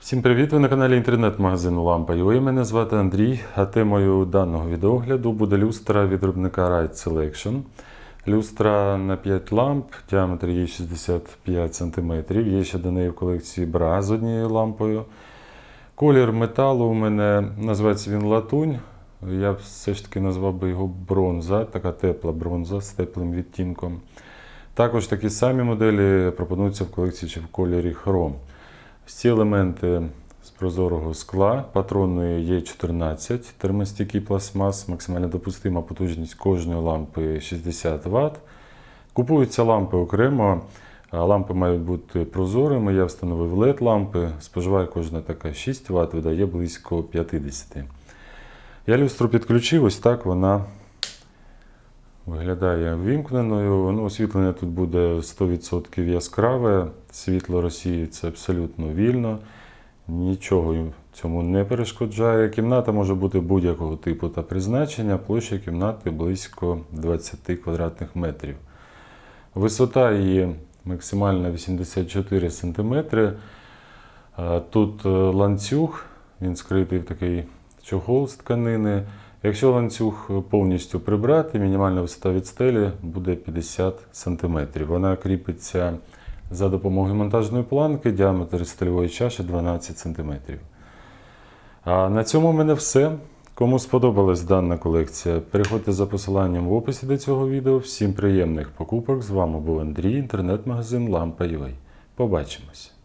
Всім привіт! Ви на каналі інтернет-магазину Лампа.ua. Мене звати Андрій, а темою даного відеогляду буде люстра від виробника Ride Selection. Люстра на 5 ламп, діаметр її 65 см. Є ще до неї в колекції бра з однією лампою. Колір металу у мене називається він латунь. Я все ж таки назвав би його бронза, така тепла бронза з теплим відтінком. Також такі самі моделі пропонуються в колекції чи в кольорі хром. Всі елементи з прозорого скла, патронної Е14, термостійкий пластмас, максимально допустима потужність кожної лампи 60 Вт. Купуються лампи окремо. Лампи мають бути прозорими. Я встановив LED лампи. Споживає кожна така 6 Вт, видає близько 50. Я люстру підключив, ось так вона виглядає ввімкненою. Ну, освітлення тут буде 100% яскраве, світло розсіюється абсолютно вільно, нічого цьому не перешкоджає. Кімната може бути будь-якого типу та призначення, площа кімнати близько 20 квадратних метрів. Висота її максимальна 84 см. Тут е, ланцюг, він скритий в такий чохол з тканини. Якщо ланцюг повністю прибрати, мінімальна висота від стелі буде 50 см. Вона кріпиться за допомогою монтажної планки, діаметр стильової чаші 12 см. А на цьому в мене все. Кому сподобалась дана колекція, переходьте за посиланням в описі до цього відео. Всім приємних покупок! З вами був Андрій, інтернет-магазин Lampa.ua. Побачимось!